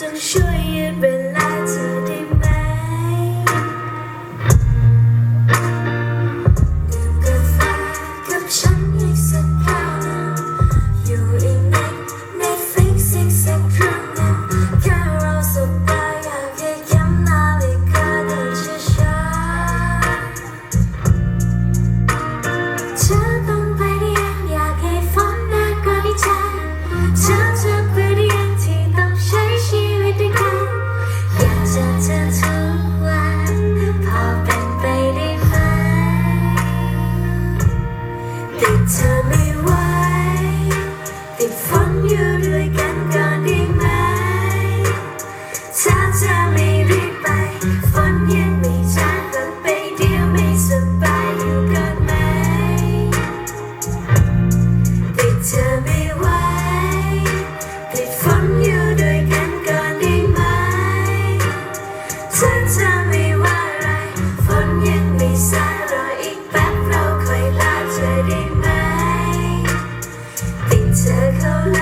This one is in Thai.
and sure you ติดฝันอยู่ด้วยกันก็ได้ไหมถ้าเธอไม่รีบไปฝนยังไม่จากลับไปเดียวไม่สบายอยู่ก่นไหมติเธอ So.